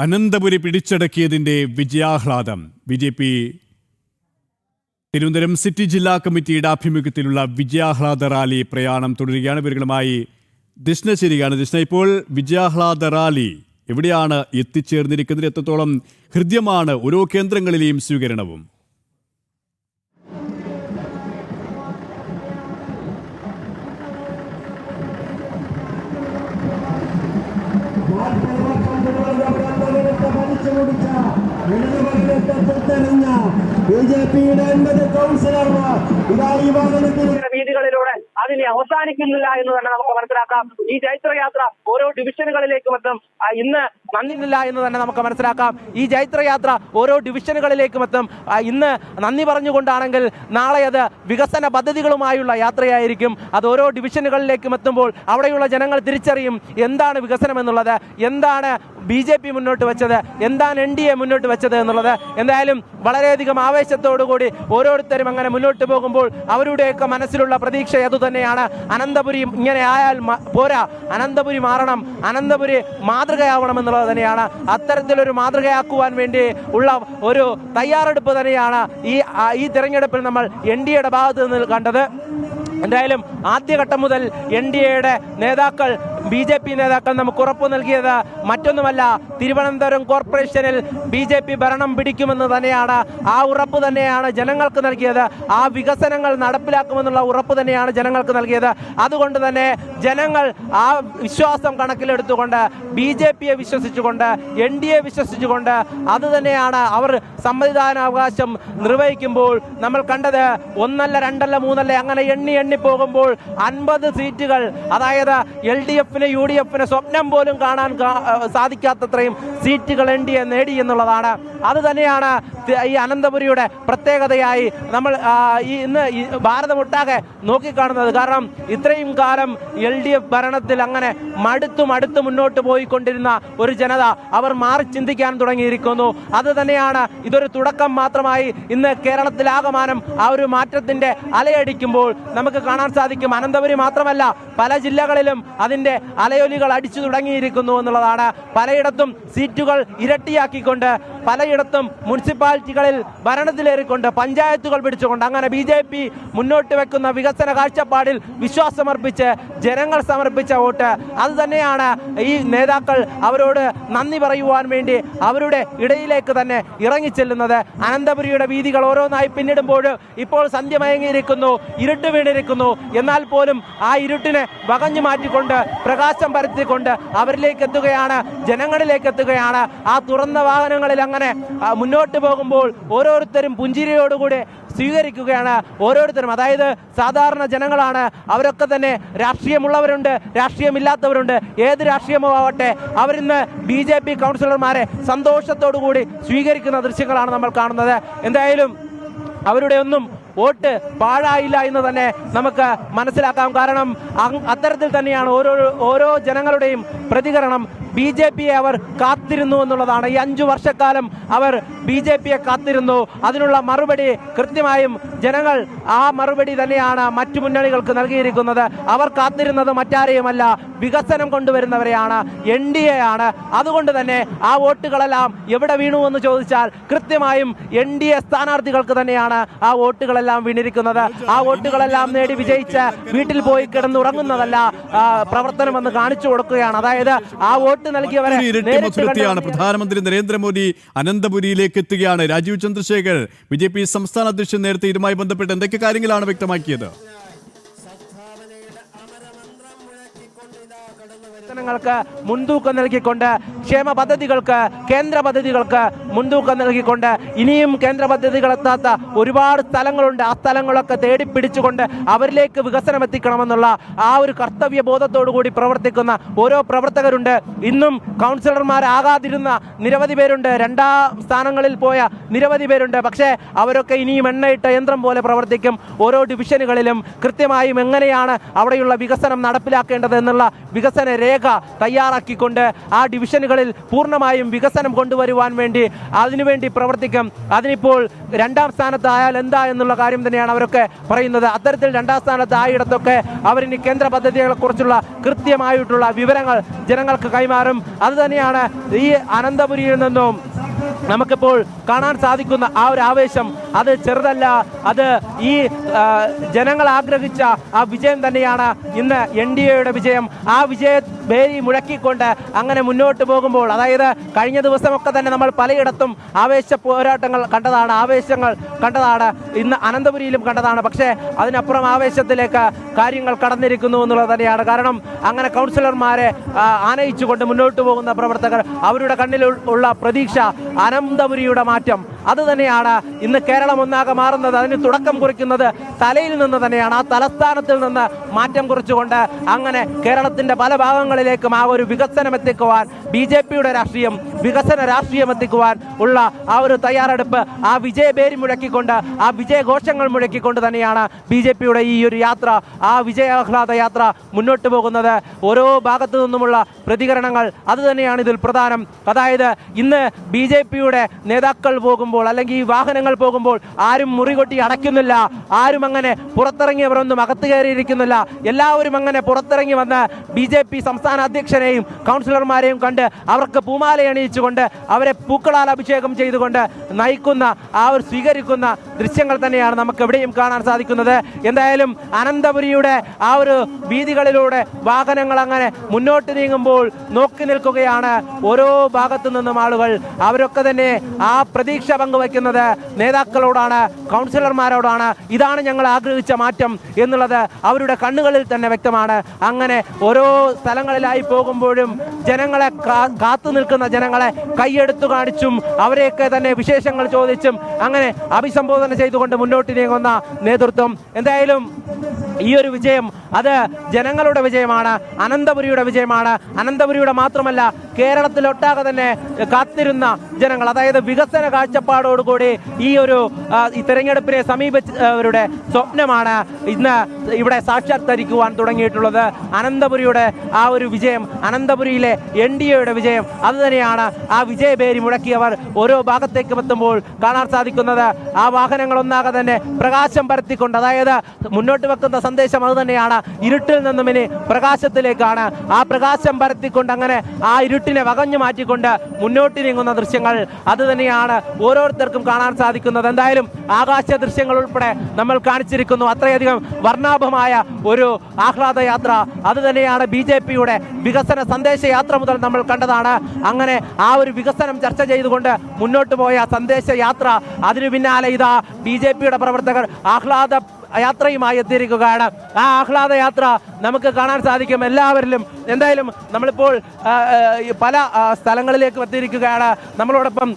അനന്തപുരി പിടിച്ചടക്കിയതിന്റെ വിജയാഹ്ലാദം. B J P Thiruvananthapuram city ജില്ലാ കമ്മിറ്റിയുടെ ആഭിമുഖ്യത്തിലുള്ള വിജയാഹ്ലാദ റാലി പ്രയാണം തുടരുകയാണ്. ഇവരുകളുമായി ദിഷ്ണ ദിഷ്ണ ഇപ്പോൾ വിജയാഹ്ലാദ റാലി എവിടെയാണ് എത്തിച്ചേർന്നിരിക്കുന്നത്? എത്രത്തോളം ഹൃദ്യമാണ് ഓരോ കേന്ദ്രങ്ങളിലെയും സ്വീകരണവും? ബി ജെ പിയുടെ എൺപത് കൗൺസിലർമാർ ഇതാ ഈ ഇങ്ങനെ അതിനെ അവസാനിക്കുന്നില്ല എന്ന് തന്നെ നമുക്ക് മനസ്സിലാക്കാം. ഈ ജൈത്രയാത്ര ഓരോ ഡിവിഷനുകളിലേക്കും എത്തും. ഇന്ന് നന്ദിയില്ല എന്ന് തന്നെ നമുക്ക് മനസ്സിലാക്കാം. ഈ ജൈത്രയാത്ര ഓരോ ഡിവിഷനുകളിലേക്കും എത്തും. ഇന്ന് നന്ദി പറഞ്ഞുകൊണ്ടാണെങ്കിൽ നാളെ അത് വികസന പദ്ധതികളുമായുള്ള യാത്രയായിരിക്കും. അത് ഓരോ ഡിവിഷനുകളിലേക്കും എത്തുമ്പോൾ അവിടെയുള്ള ജനങ്ങൾ തിരിച്ചറിയും എന്താണ് വികസനം എന്നുള്ളത് എന്താണ് ബി ജെ പി മുന്നോട്ട് വെച്ചത് എന്താണ് എൻ ഡി എ മുന്നോട്ട് വെച്ചത് എന്നുള്ളത്. എന്തായാലും വളരെയധികം ആവേശത്തോടുകൂടി ഓരോരുത്തരും അങ്ങനെ മുന്നോട്ട് പോകുമ്പോൾ അവരുടെയൊക്കെ മനസ്സിലുള്ള പ്രതീക്ഷ അതുതന്നെയാണ്. അനന്തപുരി ഇങ്ങനെ ആയാൽ പോരാ. അനന്തപുരി മാറണം. അനന്തപുരി മാതൃകയാവണം എന്നുള്ളത് തന്നെയാണ്. അത്തരത്തിലൊരു മാതൃകയാക്കുവാൻ വേണ്ടി ഉള്ള ഒരു തയ്യാറെടുപ്പ് തന്നെയാണ് ഈ ഈ തിരഞ്ഞെടുപ്പിൽ നമ്മൾ എൻ ഡി എയുടെ ഭാഗത്ത് നിന്ന് കണ്ടത്. എന്തായാലും ആദ്യഘട്ടം മുതൽ എൻ ഡി എയുടെ നേതാക്കൾ ബി ജെ പി നേതാക്കൾ നമുക്ക് ഉറപ്പു നൽകിയത് മറ്റൊന്നുമല്ല തിരുവനന്തപുരം കോർപ്പറേഷനിൽ ബി ജെ പി ഭരണം പിടിക്കുമെന്ന് തന്നെയാണ് ആ ഉറപ്പ് തന്നെയാണ് ജനങ്ങൾക്ക് നൽകിയത് ആ വികസനങ്ങൾ നടപ്പിലാക്കുമെന്നുള്ള ഉറപ്പ് തന്നെയാണ് ജനങ്ങൾക്ക് നൽകിയത്. അതുകൊണ്ട് തന്നെ ജനങ്ങൾ ആ വിശ്വാസം കണക്കിലെടുത്തുകൊണ്ട് ബി ജെ പിയെ വിശ്വസിച്ചുകൊണ്ട് എൻ ഡി എ വിശ്വസിച്ചുകൊണ്ട് അത് തന്നെയാണ് അവർ സമ്മതിദാനാവകാശം നിർവഹിക്കുമ്പോൾ നമ്മൾ കണ്ടത് ഒന്നല്ല രണ്ടല്ല മൂന്നല്ല അങ്ങനെ എണ്ണി എണ്ണി പോകുമ്പോൾ അൻപത് സീറ്റുകൾ അതായത് എൽ ഡി എഫിന് യു ഡി എഫിന് സ്വപ്നം പോലും കാണാൻ സാധിക്കാത്തത്രയും സീറ്റുകൾ എൻ ഡി എ നേടി എന്നുള്ളതാണ്. അത് തന്നെയാണ് ഈ അനന്തപുരിയുടെ പ്രത്യേകതയായി നമ്മൾ ഈ ഇന്ന് ഭാരതമൊട്ടാകെ നോക്കിക്കാണുന്നത്. കാരണം ഇത്രയും കാലം എൽ ഡി എഫ് ഭരണത്തിൽ അങ്ങനെ മടുത്തും മടുത്ത് മുന്നോട്ട് പോയിക്കൊണ്ടിരുന്ന ഒരു ജനത അവർ മാറി ചിന്തിക്കാൻ തുടങ്ങിയിരിക്കുന്നു. അത് തന്നെയാണ് ഇതൊരു തുടക്കം മാത്രമായി ഇന്ന് കേരളത്തിലാകമാനം ആ ഒരു മാറ്റത്തിന്റെ അലയടിക്കുമ്പോൾ നമുക്ക് കാണാൻ സാധിക്കും. അനന്തപുരി മാത്രമല്ല പല ജില്ലകളിലും അതിന്റെ അലയൊലികൾ അടിച്ചു തുടങ്ങിയിരിക്കുന്നു എന്നുള്ളതാണ്. പലയിടത്തും സീറ്റുകൾ ഇരട്ടിയാക്കിക്കൊണ്ട് പലയിടത്തും മുനിസിപ്പാലിറ്റികളിൽ ഭരണത്തിലേറിക്കൊണ്ട് പഞ്ചായത്തുകൾ പിടിച്ചുകൊണ്ട് അങ്ങനെ ബി ജെ പി മുന്നോട്ട് വെക്കുന്ന വികസന കാഴ്ചപ്പാടിൽ വിശ്വാസമർപ്പിച്ച് ജനങ്ങൾ സമർപ്പിച്ച വോട്ട്. അത് തന്നെയാണ് ഈ നേതാക്കൾ അവരോട് നന്ദി പറയുവാൻ വേണ്ടി അവരുടെ ഇടയിലേക്ക് തന്നെ ഇറങ്ങിച്ചെല്ലുന്നത്. അനന്തപുരിയുടെ വീതികൾ ഓരോന്നായി പിന്നിടുമ്പോൾ ഇപ്പോൾ സന്ധ്യ മയങ്ങിയിരിക്കുന്നു ഇരുട്ട് വീണിരിക്കുന്നു. എന്നാൽ പോലും ആ ഇരുട്ടിനെ വകഞ്ഞു മാറ്റിക്കൊണ്ട് പ്രകാശം പരത്തിക്കൊണ്ട് അവരിലേക്ക് എത്തുകയാണ് ജനങ്ങളിലേക്ക് എത്തുകയാണ്. ആ തുറന്ന വാഹനങ്ങളിൽ അങ്ങനെ മുന്നോട്ട് മുന്നോട്ട് പോകുമ്പോൾ ഓരോരുത്തരും പുഞ്ചിരിയോടുകൂടി സ്വീകരിക്കുകയാണ് ഓരോരുത്തരും. അതായത് സാധാരണ ജനങ്ങളാണ്. അവരൊക്കെ തന്നെ രാഷ്ട്രീയമുള്ളവരുണ്ട് രാഷ്ട്രീയമില്ലാത്തവരുണ്ട്. ഏത് രാഷ്ട്രീയമോ ആവട്ടെ അവരിന്ന് ബി ജെ പി കൗൺസിലർമാരെ സന്തോഷത്തോടു കൂടി സ്വീകരിക്കുന്ന ദൃശ്യങ്ങളാണ് നമ്മൾ കാണുന്നത്. എന്തായാലും അവരുടെ ഒന്നും വോട്ട് പാഴായില്ല എന്ന് തന്നെ നമുക്ക് മനസ്സിലാക്കാം. കാരണം അത്തരത്തിൽ തന്നെയാണ് ഓരോ ഓരോ ജനങ്ങളുടെയും പ്രതികരണം ബി ജെ പിയെ അവർ കാത്തിരുന്നു എന്നുള്ളതാണ്. ഈ അഞ്ചു വർഷക്കാലം അവർ ബി ജെ പിയെ കാത്തിരുന്നു. അതിനുള്ള മറുപടി കൃത്യമായും ജനങ്ങൾ ആ മറുപടി തന്നെയാണ് മറ്റു മുന്നണികൾക്ക് നൽകിയിരിക്കുന്നത്. അവർ കാത്തിരുന്നത് മറ്റാരെയുമല്ല വികസനം കൊണ്ടുവരുന്നവരെയാണ് എൻ ഡി എ ആണ് അതുകൊണ്ട് തന്നെ ആ വോട്ടുകളെല്ലാം എവിടെ വീണു എന്ന് ചോദിച്ചാൽ കൃത്യമായും എൻ ഡി എ സ്ഥാനാർത്ഥികൾക്ക് തന്നെയാണ് ആ വോട്ടുകളെല്ലാം വീണിരിക്കുന്നത്. ആ വോട്ടുകളെല്ലാം നേടി വിജയിച്ച് വീട്ടിൽ പോയി കിടന്നുറങ്ങുന്നതല്ല പ്രവർത്തനം പ്രവർത്തനമെന്ന് കാണിച്ചു കൊടുക്കുകയാണ്. അതായത് ആ വോട്ട് നൽകിയവരെ മത്സരത്തെയാണ് കണ്ട് പ്രധാനമന്ത്രി നരേന്ദ്രമോദി അനന്തപുരിയിലേക്ക് എത്തുകയാണ്. Rajeev Chandrasekhar B J P സംസ്ഥാന അധ്യക്ഷൻ നേരത്തെ ഇതുമായി ബന്ധപ്പെട്ട് എന്തൊക്കെ കാര്യങ്ങളാണ് വ്യക്തമാക്കിയത്? പ്രവർത്തനങ്ങൾക്ക് മുൻതൂക്കം നൽകിക്കൊണ്ട് ക്ഷേമ പദ്ധതികൾക്ക് കേന്ദ്ര പദ്ധതികൾക്ക് മുൻതൂക്കം നൽകിക്കൊണ്ട് ഇനിയും കേന്ദ്ര പദ്ധതികൾ എത്താത്ത ഒരുപാട് സ്ഥലങ്ങളുണ്ട്. ആ സ്ഥലങ്ങളൊക്കെ തേടിപ്പിടിച്ചുകൊണ്ട് അവരിലേക്ക് വികസനം എത്തിക്കണമെന്നുള്ള ആ ഒരു കർത്തവ്യ കൂടി പ്രവർത്തിക്കുന്ന ഓരോ പ്രവർത്തകരുണ്ട്. ഇന്നും കൗൺസിലർമാരാകാതിരുന്ന നിരവധി പേരുണ്ട്. രണ്ടാം സ്ഥാനങ്ങളിൽ പോയ നിരവധി പേരുണ്ട്. പക്ഷേ അവരൊക്കെ ഇനിയും എണ്ണയിട്ട യന്ത്രം പോലെ പ്രവർത്തിക്കും. ഓരോ ഡിവിഷനുകളിലും കൃത്യമായും എങ്ങനെയാണ് അവിടെയുള്ള വികസനം നടപ്പിലാക്കേണ്ടത് എന്നുള്ള വികസന രേഖ തയ്യാറാക്കിക്കൊണ്ട് ആ ഡിവിഷനുകളിൽ പൂർണമായും വികസനം കൊണ്ടുവരുവാൻ വേണ്ടി അതിനുവേണ്ടി പ്രവർത്തിക്കും. അതിനിപ്പോൾ രണ്ടാം സ്ഥാനത്തായാൽ എന്താ എന്നുള്ള കാര്യം തന്നെയാണ് അവരൊക്കെ പറയുന്നത്. അത്തരത്തിൽ രണ്ടാം സ്ഥാനത്തായിടത്തൊക്കെ അവരിനി കേന്ദ്ര പദ്ധതികളെക്കുറിച്ചുള്ള കൃത്യമായിട്ടുള്ള വിവരങ്ങൾ ജനങ്ങൾക്ക് കൈമാറും. അതുതന്നെയാണ് ഈ അനന്തപുരിയിൽ നിന്നും നമുക്കിപ്പോൾ കാണാൻ സാധിക്കുന്ന ആ ഒരു ആവേശം അത് ചെറുതല്ല അത് ഈ ജനങ്ങൾ ആഗ്രഹിച്ച ആ വിജയം തന്നെയാണ്. ഇന്ന് എൻ ഡി എയുടെ വിജയം. ആ വിജയ വേരി മുഴക്കിക്കൊണ്ട് അങ്ങനെ മുന്നോട്ട് പോകുമ്പോൾ അതായത് കഴിഞ്ഞ ദിവസമൊക്കെ തന്നെ നമ്മൾ പലയിടത്തും ആവേശ പോരാട്ടങ്ങൾ കണ്ടതാണ് ആവേശങ്ങൾ കണ്ടതാണ്. ഇന്ന് അനന്തപുരിയിലും കണ്ടതാണ്. പക്ഷേ അതിനപ്പുറം ആവേശത്തിലേക്ക് കാര്യങ്ങൾ കടന്നിരിക്കുന്നു എന്നുള്ളത് തന്നെയാണ്. കാരണം അങ്ങനെ കൗൺസിലർമാരെ ആനയിച്ചുകൊണ്ട് മുന്നോട്ട് പോകുന്ന പ്രവർത്തകർ അവരുടെ കണ്ണിൽ ഉള്ള പ്രതീക്ഷ അനന്തപുരിയുടെ മാറ്റം. അത് തന്നെയാണ് ഇന്ന് കേരളം ഒന്നാകെ മാറുന്നത്. അതിന് തുടക്കം കുറിക്കുന്നത് തലയിൽ നിന്ന് തന്നെയാണ്. ആ തലസ്ഥാനത്തിൽ നിന്ന് മാറ്റം കുറിച്ചുകൊണ്ട് അങ്ങനെ കേരളത്തിന്റെ പല ഭാഗങ്ങളിലേക്കും ആ ഒരു വികസനം എത്തിക്കുവാൻ ബി ജെ പിയുടെ രാഷ്ട്രീയം വികസന രാഷ്ട്രീയം എത്തിക്കുവാൻ ഉള്ള ആ ഒരു തയ്യാറെടുപ്പ് ആ വിജയപേരി മുഴക്കിക്കൊണ്ട് ആ വിജയഘോഷങ്ങൾ മുഴക്കിക്കൊണ്ട് തന്നെയാണ് ബി ജെ പിയുടെ ഈ ഒരു യാത്ര ആ വിജയാഹ്ലാദ യാത്ര മുന്നോട്ട് പോകുന്നത്. ഓരോ ഭാഗത്തു നിന്നുമുള്ള പ്രതികരണങ്ങൾ അത് തന്നെയാണ് ഇതിൽ പ്രധാനം. അതായത് ഇന്ന് ബി ജെ പിയുടെ നേതാക്കൾ പോകുമ്പോൾ അല്ലെങ്കിൽ ഈ വാഹനങ്ങൾ പോകുമ്പോൾ ആരും മുറികൊട്ടി അടയ്ക്കുന്നില്ല. ആരും അങ്ങനെ പുറത്തിറങ്ങിയവരൊന്നും അകത്ത് കയറിയിരിക്കുന്നില്ല. എല്ലാവരും അങ്ങനെ പുറത്തിറങ്ങി വന്ന് ബി ജെ പി സംസ്ഥാന അധ്യക്ഷനെയും കൗൺസിലർമാരെയും കണ്ട് അവർക്ക് പൂമാലയണിയിച്ചുകൊണ്ട് അവരെ പൂക്കളാൽ അഭിഷേകം ചെയ്തുകൊണ്ട് നയിക്കുന്ന ആ ഒരു സ്വീകരിക്കുന്ന ദൃശ്യങ്ങൾ തന്നെയാണ് നമുക്ക് എവിടെയും കാണാൻ സാധിക്കുന്നത്. എന്തായാലും അനന്തപുരിയുടെ ആ ഒരു വീതികളിലൂടെ വാഹനങ്ങൾ അങ്ങനെ മുന്നോട്ട് നീങ്ങുമ്പോൾ നോക്കി നിൽക്കുകയാണ് ഓരോ ഭാഗത്തു നിന്നും ആളുകൾ. അവരൊക്കെ തന്നെ ആ പ്രതീക്ഷ പങ്കുവയ്ക്കുന്നത് നേതാക്കളോടാണ് കൗൺസിലർമാരോടാണ്. ഇതാണ് ഞങ്ങൾ ആഗ്രഹിച്ച മാറ്റം എന്നുള്ളത് അവരുടെ കണ്ണുകളിൽ തന്നെ വ്യക്തമാണ്. അങ്ങനെ ഓരോ സ്ഥലങ്ങളിലായി പോകുമ്പോഴും ജനങ്ങളെ കാത്തു നിൽക്കുന്ന ജനങ്ങളെ കൈയെടുത്തു കാണിച്ചും അവരെയൊക്കെ തന്നെ വിശേഷങ്ങൾ ചോദിച്ചും അങ്ങനെ അഭിസംബോധന ചെയ്തുകൊണ്ട് മുന്നോട്ട് നീങ്ങുന്ന നേതൃത്വം. എന്തായാലും ഈ ഒരു വിജയം അത് ജനങ്ങളുടെ വിജയമാണ് അനന്തപുരിയുടെ വിജയമാണ്. അനന്തപുരിയുടെ മാത്രമല്ല കേരളത്തിലൊട്ടാകെ തന്നെ കാത്തിരുന്ന ജനങ്ങൾ അതായത് വികസന കാഴ്ചപ്പാടോടുകൂടി ഈ ഒരു തെരഞ്ഞെടുപ്പിനെ സമീപിച്ചവരുടെ സ്വപ്നമാണ് ഇന്ന് ഇവിടെ സാക്ഷാത്കരിക്കുവാൻ തുടങ്ങിയിട്ടുള്ളത്. അനന്തപുരിയുടെ ആ ഒരു വിജയം അനന്തപുരിയിലെ എൻ ഡി എയുടെ വിജയം അതുതന്നെയാണ് ആ വിജയപേരി മുഴക്കിയവർ ഓരോ ഭാഗത്തേക്കും എത്തുമ്പോൾ കാണാൻ സാധിക്കുന്നത്. ആ വാഹനങ്ങളൊന്നാകെ തന്നെ പ്രകാശം പരത്തിക്കൊണ്ട് അതായത് മുന്നോട്ട് വെക്കുന്ന സന്ദേശം അത് തന്നെയാണ്. ഇരുട്ടിൽ നിന്നും ഇനി പ്രകാശത്തിലേക്കാണ്. ആ പ്രകാശം പരത്തിക്കൊണ്ട് അങ്ങനെ ആ ഇരുട്ടിനെ വകഞ്ഞു മാറ്റിക്കൊണ്ട് മുന്നോട്ട് നീങ്ങുന്ന ദൃശ്യങ്ങൾ അത് തന്നെയാണ് ഓരോരുത്തർക്കും കാണാൻ സാധിക്കുന്നത്. എന്തായാലും ആകാശ ദൃശ്യങ്ങൾ ഉൾപ്പെടെ നമ്മൾ കാണിച്ചിരിക്കുന്നു. അത്രയധികം വർണാഭമായ ഒരു ആഹ്ലാദ യാത്ര അത് തന്നെയാണ് ബി ജെ പിയുടെ വികസന സന്ദേശ യാത്ര മുതൽ നമ്മൾ കണ്ടതാണ്. അങ്ങനെ ആ ഒരു വികസനം ചർച്ച ചെയ്തുകൊണ്ട് മുന്നോട്ട് പോയ സന്ദേശ യാത്ര അതിനു പിന്നാലെ ഇതാ ബി ജെ പിയുടെ പ്രവർത്തകർ ആഹ്ലാദ യാത്രയുമായി എത്തിയിരിക്കുകയാണ്. ആ ആഹ്ലാദ യാത്ര നമുക്ക് കാണാൻ സാധിക്കും എല്ലാവരിലും. എന്തായാലും നമ്മളിപ്പോൾ പല സ്ഥലങ്ങളിലേക്ക് എത്തിയിരിക്കുകയാണ്. നമ്മളോടൊപ്പം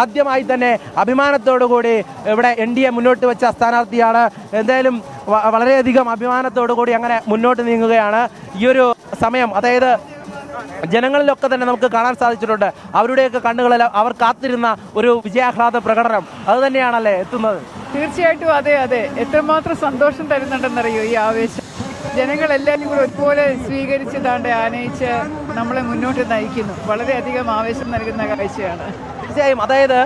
ആദ്യമായി തന്നെ അഭിമാനത്തോടുകൂടി ഇവിടെ എൻ ഡി എ മുന്നോട്ട് വെച്ച സ്ഥാനാർത്ഥിയാണ്. എന്തായാലും വളരെയധികം അഭിമാനത്തോടുകൂടി അങ്ങനെ മുന്നോട്ട് നീങ്ങുകയാണ്. ഈ ഒരു സമയം അതായത് ജനങ്ങളിലൊക്കെ തന്നെ നമുക്ക് കാണാൻ സാധിച്ചിട്ടുണ്ട്. അവരുടെയൊക്കെ കണ്ണുകളിൽ അവർ കാത്തിരുന്ന ഒരു വിജയാഹ്ലാദ പ്രകടനം. അത് തന്നെയാണല്ലേ എത്തുന്നത്? തീർച്ചയായിട്ടും അതെ അതെ. എത്രമാത്രം സന്തോഷം തരുന്നുണ്ടെന്നറിയോ ഈ ആവേശം. ജനങ്ങളെല്ലാവരും കൂടെ ഒരുപോലെ സ്വീകരിച്ച് താണ്ട് ആനയിച്ച് നമ്മളെ മുന്നോട്ട് നയിക്കുന്നു. വളരെയധികം ആവേശം നൽകുന്ന കാഴ്ചയാണ്. തീർച്ചയായും അതായത്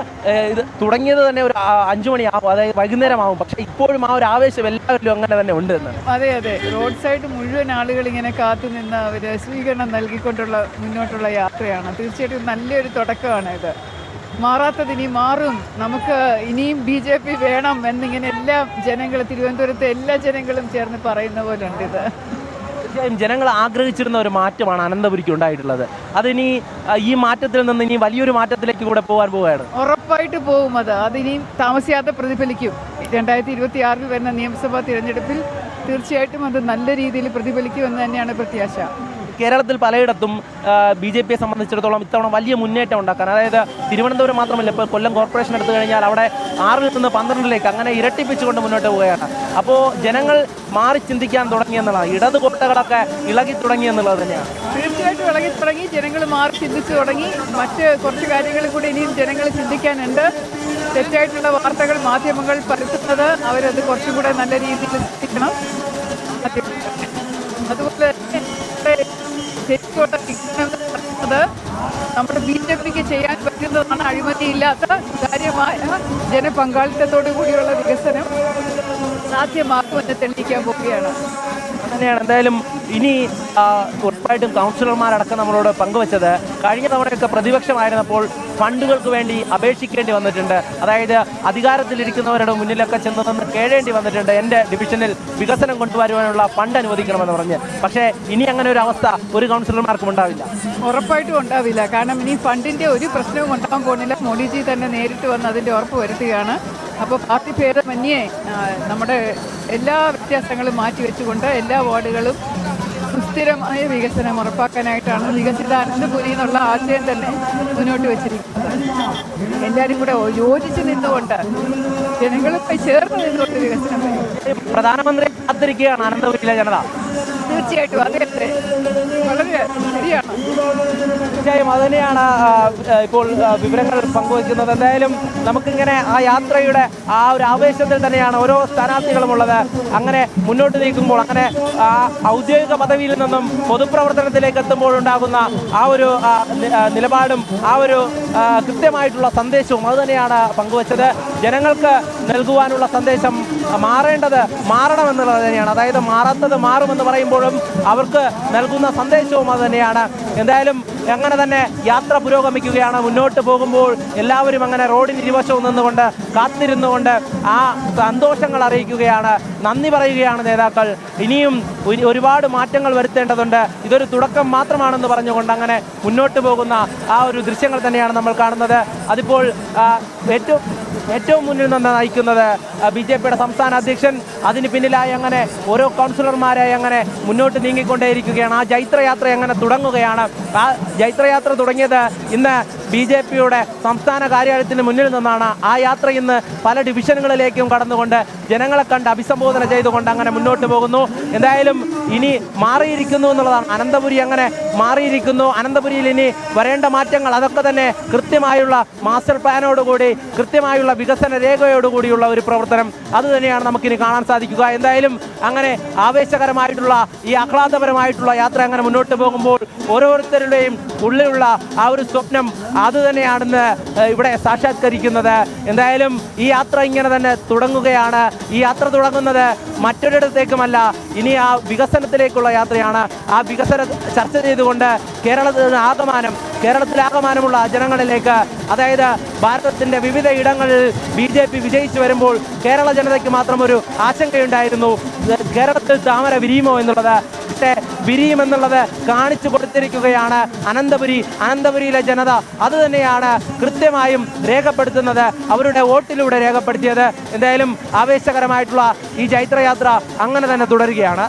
ഇത് തുടങ്ങിയത് തന്നെ ഒരു അഞ്ചു മണിയാവും അതായത് വൈകുന്നേരമാവും. പക്ഷെ ഇപ്പോഴും ആ ഒരു ആവേശം എല്ലാവരിലും അങ്ങനെ തന്നെ ഉണ്ട് എന്ന്. അതെ അതെ. റോഡ് സൈഡ് മുഴുവൻ ആളുകൾ ഇങ്ങനെ കാത്തു നിന്ന് അവർ സ്വീകരണം നൽകിക്കൊണ്ടുള്ള മുന്നോട്ടുള്ള യാത്രയാണ്. തീർച്ചയായിട്ടും നല്ലൊരു തുടക്കമാണ് ഇത് മാറാത്തത് ഇനി മാറും. നമുക്ക് ഇനിയും ബി ജെ പി വേണം എന്നിങ്ങനെ എല്ലാ ജനങ്ങൾ തിരുവനന്തപുരത്തെ എല്ലാ ജനങ്ങളും ചേർന്ന് പറയുന്ന പോലെ ഉണ്ട് ഇത്. തീർച്ചയായും ജനങ്ങൾ ആഗ്രഹിച്ചിരുന്ന ഒരു മാറ്റമാണ് അനന്തപുരിക്ക് ഉണ്ടായിട്ടുള്ളത്. അതിനി ഈ മാറ്റത്തിൽ നിന്ന് ഇനി വലിയൊരു മാറ്റത്തിലേക്ക് കൂടെ പോകാൻ പോവുകയാണ്. ഉറപ്പായിട്ട് പോകും അത്. അതിനിയും താമസിയാതെ പ്രതിഫലിക്കും. രണ്ടായിരത്തി ഇരുപത്തി ആറിൽ വരുന്ന നിയമസഭാ തിരഞ്ഞെടുപ്പിൽ തീർച്ചയായിട്ടും അത് നല്ല രീതിയിൽ പ്രതിഫലിക്കുമെന്ന് തന്നെയാണ് പ്രത്യാശ. കേരളത്തിൽ പലയിടത്തും ബി ജെ പിയെ സംബന്ധിച്ചിടത്തോളം ഇത്തവണ വലിയ മുന്നേറ്റം ഉണ്ടാക്കാൻ. അതായത് തിരുവനന്തപുരം മാത്രമല്ല ഇപ്പോൾ കൊല്ലം കോർപ്പറേഷൻ എടുത്തു കഴിഞ്ഞാൽ അവിടെ ആറിൽ നിന്ന് പന്ത്രണ്ടിലേക്ക് അങ്ങനെ ഇരട്ടിപ്പിച്ചുകൊണ്ട് മുന്നോട്ട് പോവുകയാണ്. അപ്പോൾ ജനങ്ങൾ മാറി ചിന്തിക്കാൻ തുടങ്ങി എന്നുള്ളത് ഇടത് കൊട്ടകളൊക്കെ ഇളകി തുടങ്ങി എന്നുള്ളത് തന്നെയാണ്. തീർച്ചയായിട്ടും ഇളകി തുടങ്ങി ജനങ്ങൾ മാറി ചിന്തിച്ചു തുടങ്ങി. മറ്റ് കുറച്ച് കാര്യങ്ങൾ കൂടി ഇനിയും ജനങ്ങൾ ചിന്തിക്കാനുണ്ട്. തെറ്റായിട്ടുള്ള വാർത്തകൾ മാധ്യമങ്ങൾ പരത്തുന്നത് അവരത് കുറച്ചും കൂടെ നല്ല രീതിയിൽ ചിന്തിക്കണം അതുപോലെ ശരിക്കുള്ള പറയുന്നത് നമ്മുടെ ബി ജെ പിക്ക് ചെയ്യാൻ പറ്റുന്നതാണ് അഴിമതിയില്ലാത്ത സുതാര്യമായ ജനപങ്കാളിത്തത്തോടു കൂടിയുള്ള വികസനം സാധ്യമാക്കുമെന്ന് തെളിയിക്കാൻ പോവുകയാണ്. അങ്ങനെയാണ്. എന്തായാലും ഇനി ഉറപ്പായിട്ടും കൗൺസിലർമാരടക്കം നമ്മളോട് പങ്കുവച്ചത് കഴിഞ്ഞ തവണയൊക്കെ പ്രതിപക്ഷമായിരുന്നപ്പോൾ ഫണ്ടുകൾക്ക് വേണ്ടി അപേക്ഷിക്കേണ്ടി വന്നിട്ടുണ്ട്. അതായത് അധികാരത്തിലിരിക്കുന്നവരുടെ മുന്നിലൊക്കെ ചെന്ന് നിന്ന് കേഴേണ്ടി വന്നിട്ടുണ്ട്. എന്റെ ഡിവിഷനിൽ വികസനം കൊണ്ടുവരുവാനുള്ള ഫണ്ട് അനുവദിക്കണമെന്ന് പറഞ്ഞ്. പക്ഷേ ഇനി അങ്ങനെ ഒരു അവസ്ഥ ഒരു കൗൺസിലർമാർക്കും ഉണ്ടാവില്ല. ഉറപ്പായിട്ടും ഉണ്ടാവില്ല. കാരണം ഇനി ഫണ്ടിന്റെ ഒരു പ്രശ്നവും ഉണ്ടാകാൻ പോകുന്നില്ല. മോഡിജി തന്നെ നേരിട്ട് വന്ന് അതിന്റെ ഉറപ്പ് വരുത്തുകയാണ്. അപ്പോൾ പാർട്ടി ഭേദമന്യേ നമ്മുടെ എല്ലാ വ്യത്യാസങ്ങളും മാറ്റിവെച്ചുകൊണ്ട് എല്ലാ വാർഡുകളും സുസ്ഥിരമായ വികസനം ഉറപ്പാക്കാനായിട്ടാണ് വികസിത അനന്തപുരി എന്നുള്ള ആശയം തന്നെ മുന്നോട്ട് വെച്ചിരിക്കുന്നത്. എല്ലാവരും കൂടെ യോജിച്ച് നിന്നുകൊണ്ട് ജനങ്ങളുമായി ചേർന്ന് നിന്നുകൊണ്ട് വികസനം പ്രധാനമന്ത്രി കാത്തിരിക്കുകയാണ് അനന്തപുരിയിലെ ജനത. തീർച്ചയായിട്ടും അതെ വളരെ തീർച്ചയായും അത് തന്നെയാണ് ആ, ആ, ഇപ്പോൾ വിവരങ്ങൾ പങ്കുവയ്ക്കുന്നത്. എന്തായാലും നമുക്കിങ്ങനെ ആ യാത്രയുടെ ആ ഒരു ആവേശത്തിൽ തന്നെയാണ് ഓരോ സ്ഥാനാർത്ഥികളും ഉള്ളത്. അങ്ങനെ മുന്നോട്ട് നീക്കുമ്പോൾ അങ്ങനെ ആ ഔദ്യോഗിക പദവിയിൽ നിന്നും പൊതുപ്രവർത്തനത്തിലേക്ക് എത്തുമ്പോൾ ഉണ്ടാകുന്ന ആ ഒരു നിലപാടും ആ ഒരു കൃത്യമായിട്ടുള്ള സന്ദേശവും അത് തന്നെയാണ് പങ്കുവച്ചത്. ജനങ്ങൾക്ക് നൽകുവാനുള്ള സന്ദേശം മാറേണ്ടത് മാറണമെന്നുള്ളത് തന്നെയാണ്. അതായത് മാറാത്തത് മാറുമെന്ന് പറയുമ്പോഴും അവർക്ക് നൽകുന്ന സന്ദേശവും അത് തന്നെയാണ് എന്തായാലും അങ്ങനെ തന്നെ യാത്ര പുരോഗമിക്കുകയാണ്. മുന്നോട്ട് പോകുമ്പോൾ എല്ലാവരും അങ്ങനെ റോഡിന് ഇരുവശവും നിന്നുകൊണ്ട് കാത്തിരുന്നുകൊണ്ട് ആ സന്തോഷങ്ങൾ അറിയിക്കുകയാണ്. നന്ദി പറയുകയാണ് നേതാക്കൾ. ഇനിയും ഒരുപാട് മാറ്റങ്ങൾ വരുത്തേണ്ടതുണ്ട്. ഇതൊരു തുടക്കം മാത്രമാണെന്ന് പറഞ്ഞുകൊണ്ട് അങ്ങനെ മുന്നോട്ട് പോകുന്ന ആ ഒരു ദൃശ്യങ്ങൾ തന്നെയാണ് നമ്മൾ കാണുന്നത്. അതിപ്പോൾ ഏറ്റവും ഏറ്റവും മുന്നിൽ നിന്ന് നയിക്കുന്നത് ബി ജെ പിയുടെ സംസ്ഥാന അധ്യക്ഷൻ. അതിന് പിന്നിലായി അങ്ങനെ ഓരോ കൗൺസിലർമാരായി അങ്ങനെ മുന്നോട്ട് നീങ്ങിക്കൊണ്ടേയിരിക്കുകയാണ്. ആ ജൈത്രയാത്ര അങ്ങനെ തുടങ്ങുകയാണ്. ആ ജൈത്രയാത്ര തുടങ്ങിയത് ഇന്ന് ബി ജെ പിയുടെ സംസ്ഥാന കാര്യാലയത്തിന് മുന്നിൽ നിന്നാണ് ആ യാത്ര ഇന്ന് പല ഡിവിഷനുകളിലേക്കും കടന്നുകൊണ്ട് ജനങ്ങളെ കണ്ട് അഭിസംബോധന ചെയ്തുകൊണ്ട് അങ്ങനെ മുന്നോട്ട് പോകുന്നു. എന്തായാലും ഇനി മാറിയിരിക്കുന്നു എന്നുള്ളതാണ്. അനന്തപുരി അങ്ങനെ മാറിയിരിക്കുന്നു? അനന്തപുരിയിൽ ഇനി വരേണ്ട മാറ്റങ്ങൾ അതൊക്കെ തന്നെ കൃത്യമായുള്ള മാസ്റ്റർ പ്ലാനോടുകൂടി കൃത്യമായുള്ള വികസന രേഖയോടുകൂടിയുള്ള ഒരു പ്രവർത്തനം അതുതന്നെയാണ് നമുക്കിനി കാണാൻ സാധിക്കുക. എന്തായാലും അങ്ങനെ ആവേശകരമായിട്ടുള്ള ഈ ആഹ്ലാദപരമായിട്ടുള്ള യാത്ര അങ്ങനെ മുന്നോട്ട് പോകുമ്പോൾ ഓരോരുത്തരുടെയും ഉള്ളിലുള്ള ആ ഒരു സ്വപ്നം അത് തന്നെയാണെന്ന് ഇവിടെ സാക്ഷാത്കരിക്കുന്നത്. എന്തായാലും ഈ യാത്ര ഇങ്ങനെ തന്നെ തുടങ്ങുകയാണ്. ഈ യാത്ര തുടങ്ങുന്നത് മറ്റൊരിടത്തേക്കുമല്ല ഇനി ആ വികസനത്തിലേക്കുള്ള യാത്രയാണ്. ആ വികസന ചർച്ച ചെയ്തുകൊണ്ട് കേരളത്തിൽ ആകമാനം കേരളത്തിലാകമാനമുള്ള ജനങ്ങളിലേക്ക് അതായത് ഭാരതത്തിന്റെ വിവിധ ഇടങ്ങളിൽ ബി ജെ പി വിജയിച്ചു വരുമ്പോൾ കേരള ജനതയ്ക്ക് മാത്രം ഒരു ആശങ്കയുണ്ടായിരുന്നു. കേരളത്തിൽ താമര വിരിയുമോ എന്നുള്ളത് വിരിയുമെന്നുള്ളത് കാണിച്ചു കൊടുത്തിരിക്കുകയാണ്. അനന്തപുരി അനന്തപുരിയിലെ ജനത അത് തന്നെയാണ് കൃത്യമായും രേഖപ്പെടുത്തുന്നത്. അവരുടെ വോട്ടിലൂടെ രേഖപ്പെടുത്തിയത്. എന്തായാലും ആവേശകരമായിട്ടുള്ള ഈ ചൈത്രയാത്ര അങ്ങനെ തന്നെ തുടരുകയാണ്.